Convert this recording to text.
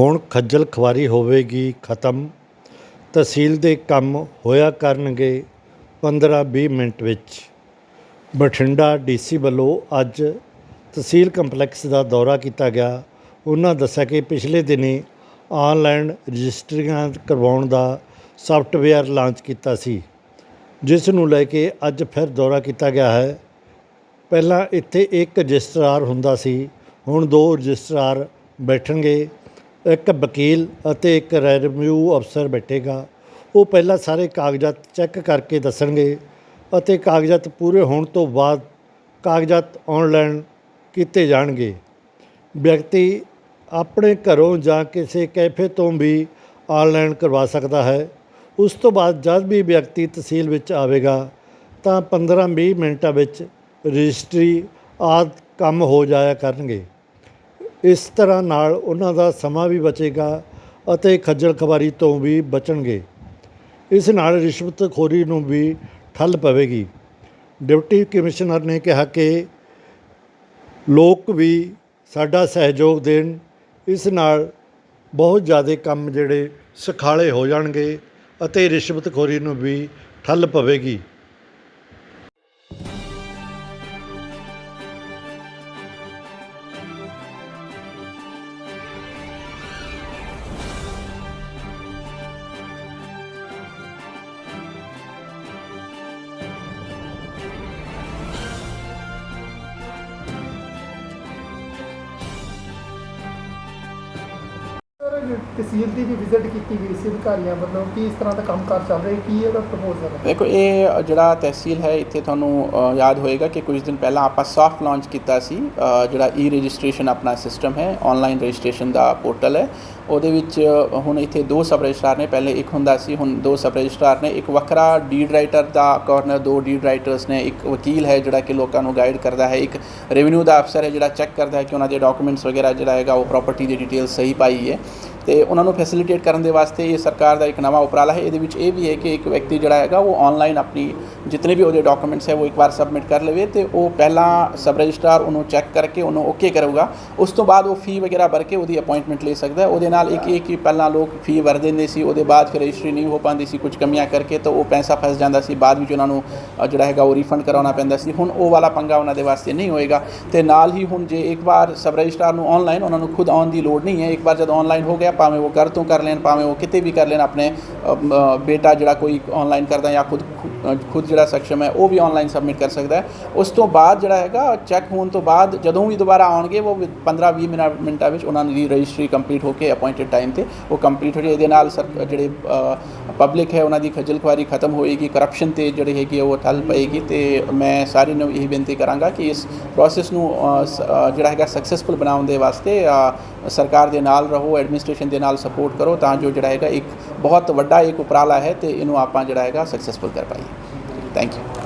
ਹੁਣ ਖੱਜਲ ਖੁਆਰੀ ਹੋਵੇਗੀ ਖਤਮ। ਤਹਿਸੀਲ ਦੇ ਕੰਮ ਹੋਇਆ ਕਰਨਗੇ 15-20 ਮਿੰਟ ਵਿੱਚ। ਬਠਿੰਡਾ ਡੀਸੀ ਵੱਲੋਂ ਅੱਜ ਤਹਿਸੀਲ ਕੰਪਲੈਕਸ ਦਾ ਦੌਰਾ ਕੀਤਾ ਗਿਆ। ਉਹਨਾਂ ਦੱਸਿਆ ਕਿ ਪਿਛਲੇ ਦਿਨੀ ਆਨਲਾਈਨ ਰਜਿਸਟਰੀਆਂ ਕਰਵਾਉਣ ਦਾ ਸਾਫਟਵੇਅਰ ਲਾਂਚ ਕੀਤਾ ਸੀ, ਜਿਸ ਨੂੰ ਲੈ ਕੇ ਅੱਜ ਫਿਰ ਦੌਰਾ ਕੀਤਾ ਗਿਆ ਹੈ। ਪਹਿਲਾਂ ਇੱਥੇ ਇੱਕ ਰਜਿਸਟਰਾਰ ਹੁੰਦਾ ਸੀ, ਹੁਣ ਦੋ ਰਜਿਸਟਰਾਰ ਬੈਠਣਗੇ। ਇੱਕ ਵਕੀਲ ਅਤੇ ਇੱਕ ਰੈਵਨਿਊ ਅਫਸਰ ਬੈਠੇਗਾ। ਉਹ ਪਹਿਲਾਂ ਸਾਰੇ ਕਾਗਜ਼ਾਤ ਚੈੱਕ ਕਰਕੇ ਦੱਸਣਗੇ ਅਤੇ ਕਾਗਜ਼ਾਤ ਪੂਰੇ ਹੋਣ ਤੋਂ ਬਾਅਦ ਕਾਗਜ਼ਾਤ ਆਨਲਾਈਨ ਕੀਤੇ ਜਾਣਗੇ। ਵਿਅਕਤੀ ਆਪਣੇ ਘਰੋਂ ਜਾਂ ਕਿਸੇ ਕੈਫੇ ਤੋਂ ਵੀ ਆਨਲਾਈਨ ਕਰਵਾ ਸਕਦਾ ਹੈ। ਉਸ ਤੋਂ ਬਾਅਦ ਜਦ ਵੀ ਵਿਅਕਤੀ ਤਹਿਸੀਲ ਵਿੱਚ ਆਵੇਗਾ, ਤਾਂ 15-20 ਮਿੰਟਾਂ ਵਿੱਚ ਰਜਿਸਟਰੀ ਆਦਿ ਕੰਮ ਹੋ ਜਾਇਆ ਕਰਨਗੇ। ਇਸ ਤਰ੍ਹਾਂ ਨਾਲ ਉਹਨਾਂ ਦਾ ਸਮਾਂ ਵੀ ਬਚੇਗਾ ਅਤੇ ਖੱਜਲ ਖਵਾਰੀ ਤੋਂ ਵੀ ਬਚਣਗੇ। ਇਸ ਨਾਲ ਰਿਸ਼ਵਤਖੋਰੀ ਨੂੰ ਵੀ ਠੱਲ ਪਵੇਗੀ। ਡਿਪਟੀ ਕਮਿਸ਼ਨਰ ਨੇ ਕਿਹਾ ਕਿ ਲੋਕ ਵੀ ਸਾਡਾ ਸਹਿਯੋਗ ਦੇਣ, ਇਸ ਨਾਲ ਬਹੁਤ ਜ਼ਿਆਦਾ ਕੰਮ ਜਿਹੜੇ ਸੁਖਾਲੇ ਹੋ ਜਾਣਗੇ ਅਤੇ ਰਿਸ਼ਵਤਖੋਰੀ ਨੂੰ ਵੀ ਠੱਲ ਪਵੇਗੀ। ਤਹਿਸੀਲ ਦੀ ਵੀ ਵਿਜ਼ਿਟ ਕੀਤੀ ਗਈ ਸੀ ਅਧਿਕਾਰੀਆਂ ਵੱਲੋਂ, ਕਿ ਇਸ ਤਰ੍ਹਾਂ ਦਾ ਕੰਮਕਾਰ ਚੱਲ ਰਿਹਾ, ਕੀ ਇਹਦਾ ਪ੍ਰਪੋਜ਼ਲ ਹੈ? ਦੇਖੋ, ਇਹ ਜਿਹੜਾ ਤਹਿਸੀਲ ਹੈ, ਇੱਥੇ ਤੁਹਾਨੂੰ ਯਾਦ ਹੋਏਗਾ ਕਿ ਕੁਝ ਦਿਨ ਪਹਿਲਾਂ ਆਪਾਂ ਸੌਫਟ ਲਾਂਚ ਕੀਤਾ ਸੀ ਜਿਹੜਾ ਈ ਰਜਿਸਟ੍ਰੇਸ਼ਨ ਆਪਣਾ ਸਿਸਟਮ ਹੈ ਆਨਲਾਈਨ ਰਜਿਸਟ੍ਰੇਸ਼ਨ ਦਾ ਪੋਰਟਲ ਹੈ। ਉਹਦੇ ਵਿੱਚ ਹੁਣ ਇੱਥੇ ਦੋ ਸਬ ਰਜਿਸਟਰਾਰ ਨੇ, ਪਹਿਲੇ ਇੱਕ ਹੁੰਦਾ ਸੀ, ਹੁਣ ਦੋ ਸਬ ਰਜਿਸਟਰਾਰ ਨੇ। ਇੱਕ ਵੱਖਰਾ ਡੀਡ ਰਾਈਟਰ ਦਾ ਕਾਰਨਰ ਦੋ ਡੀਡ ਰਾਈਟਰਸ ਨੇ। ਇੱਕ ਵਕੀਲ ਹੈ ਜਿਹੜਾ ਕਿ ਲੋਕਾਂ ਨੂੰ ਗਾਈਡ ਕਰਦਾ ਹੈ। ਇੱਕ ਰੈਵਨਿਊ ਦਾ ਅਫਸਰ ਹੈ ਜਿਹੜਾ ਚੈੱਕ ਕਰਦਾ ਹੈ ਕਿ ਉਹਨਾਂ ਦੇ ਡਾਕੂਮੈਂਟਸ ਵਗੈਰਾ ਜਿਹੜਾ ਹੈਗਾ, ਉਹ ਪ੍ਰਾਪਰਟੀ ਦੀ ਡਿਟੇਲ ਸਹੀ ਪਾਈ ਹੈ। ਤੇ ਉਹਨਾਂ ਨੂੰ ਫੈਸਿਲਿਟੇਟ ਕਰਨ ਦੇ ਵਾਸਤੇ ਇਹ ਸਰਕਾਰ ਦਾ ਇੱਕ ਨਵਾਂ ਉਪਰਾਲਾ ਹੈ। ਇਹਦੇ ਵਿੱਚ ਇਹ ਵੀ ਹੈ ਕਿ ਇੱਕ ਵਿਅਕਤੀ ਜਿਹੜਾ ਹੈਗਾ ਉਹ ਆਨਲਾਈਨ ਆਪਣੀ ਜਿੰਨੇ ਵੀ ਉਹਦੇ ਡਾਕੂਮੈਂਟਸ ਹੈ, ਉਹ ਇੱਕ ਵਾਰ ਸਬਮਿਟ ਕਰ ਲਵੇ ਤੇ ਉਹ ਪਹਿਲਾਂ ਸਬ ਰਜਿਸਟਰਾਰ ਉਹਨੂੰ ਚੈੱਕ ਕਰਕੇ ਉਹਨੂੰ ਓਕੇ ਕਰੂਗਾ। ਉਸ ਤੋਂ ਬਾਅਦ ਉਹ ਫੀ ਵਗੈਰਾ ਭਰ ਕੇ ਉਹਦੀ ਅਪਾਇੰਟਮੈਂਟ ਲੈ ਸਕਦਾ ਉਹਦੇ ਨਾਲ ਇੱਕ ਇਹ ਕਿ ਪਹਿਲਾਂ ਲੋਕ ਫੀ ਭਰ ਦਿੰਦੇ ਸੀ, ਉਹਦੇ ਬਾਅਦ ਫਿਰ ਰਜਿਸਟਰੀ ਨਹੀਂ ਹੋ ਪਾਉਂਦੀ ਸੀ, ਕੁਝ ਕਮੀਆਂ ਕਰਕੇ ਤਾਂ ਉਹ ਪੈਸਾ ਫਸ ਜਾਂਦਾ ਸੀ। ਬਾਅਦ ਵਿੱਚ ਉਹਨਾਂ ਨੂੰ ਜਿਹੜਾ ਹੈਗਾ ਉਹ ਰੀਫੰਡ ਕਰਾਉਣਾ ਪੈਂਦਾ ਸੀ। ਹੁਣ ਉਹ ਵਾਲਾ ਪੰਗਾ ਉਹਨਾਂ ਦੇ ਵਾਸਤੇ ਨਹੀਂ ਹੋਏਗਾ। ਤੇ ਨਾਲ ਹੀ ਹੁਣ ਜੇ ਇੱਕ ਵਾਰ ਸਬ ਰਜਿਸਟਰਾਰ ਨੂੰ ਆਨਲਾਈਨ ਉਹਨਾਂ ਨੂੰ ਖੁਦ ਆਉਣ ਦੀ ਲੋੜ ਨਹੀਂ ਹੈ। ਇੱਕ ਵਾਰ ਜਦ ਆਨਲਾਈਨ ਹੋ ਗਿਆ, ਭਾਵੇਂ ਉਹ ਘਰ ਤੋਂ ਕਰ ਲੈਣ, ਭਾਵੇਂ ਉਹ ਕਿਤੇ ਵੀ ਕਰ ਲੈਣ, ਆਪਣੇ ਬੇਟਾ ਜਿਹੜਾ ਕੋਈ ਆਨਲਾਈਨ ਕਰਦਾ ਜਾਂ ਖੁਦ ਖੁਦ ਜਿਹੜਾ ਸક્ષਮ ਹੈ, ਉਹ ਵੀ ਆਨਲਾਈਨ ਸਬਮਿਟ ਕਰ ਸਕਦਾ ਹੈ। ਉਸ ਤੋਂ ਬਾਅਦ ਜਿਹੜਾ ਹੈਗਾ ਚੈੱਕ ਹੋਣ ਤੋਂ ਬਾਅਦ ਜਦੋਂ ਵੀ ਦੁਬਾਰਾ ਆਉਣਗੇ, ਉਹ 15-20 ਮਿੰਟ ਮਿੰਟਾਂ ਵਿੱਚ ਉਹਨਾਂ ਦੀ ਰਜਿਸਟਰੀ ਕੰਪਲੀਟ ਹੋ ਕੇ ਅਪਾਇੰਟਡ ਟਾਈਮ ਤੇ ਉਹ ਕੰਪਲੀਟ ਹੋ ਜਾਏ। ਇਹਦੇ ਨਾਲ ਸਰ, ਜਿਹੜੇ ਪਬਲਿਕ ਹੈ, ਉਹਨਾਂ ਦੀ ਖੱਜਲ ਖੁਆਰੀ ਖਤਮ ਹੋਏਗੀ ਕਰਪਸ਼ਨ ਤੇ ਜਿਹੜੀ ਹੈਗੀ ਹੈ ਉਹ ਠੱਲ ਪਏਗੀ ਤੇ ਮੈਂ ਸਾਰਿਆਂ ਨੂੰ ਇਹ ਬੇਨਤੀ ਕਰਾਂਗਾ ਕਿ ਇਸ ਪ੍ਰੋਸੈਸ ਨੂੰ ਜਿਹੜਾ ਹੈਗਾ ਸਕਸੈਸਫੁਲ ਬਣਾਉਣ ਦੇ ਵਾਸਤੇ ਸਰਕਾਰ ਦੇ ਨਾਲ ਰਹੋ ਐਡਮਿਨਿਸਟ੍ਰੇਸ਼ਨ ਦੇ ਨਾਲ ਸਪੋਰਟ ਕਰੋ ਤਾਂ ਜੋ ਜਿਹੜਾ ਹੈਗਾ ਇੱਕ ਬਹੁਤ ਵੱਡਾ ਇੱਕ ਉਪਰਾਲਾ ਹੈ ਤੇ ਇਹਨੂੰ ਆਪਾਂ ਜਿਹੜਾ ਹੈਗਾ ਸਕਸੈਸਫੁਲ ਕਰ ਪਾਈਏ। Thank you.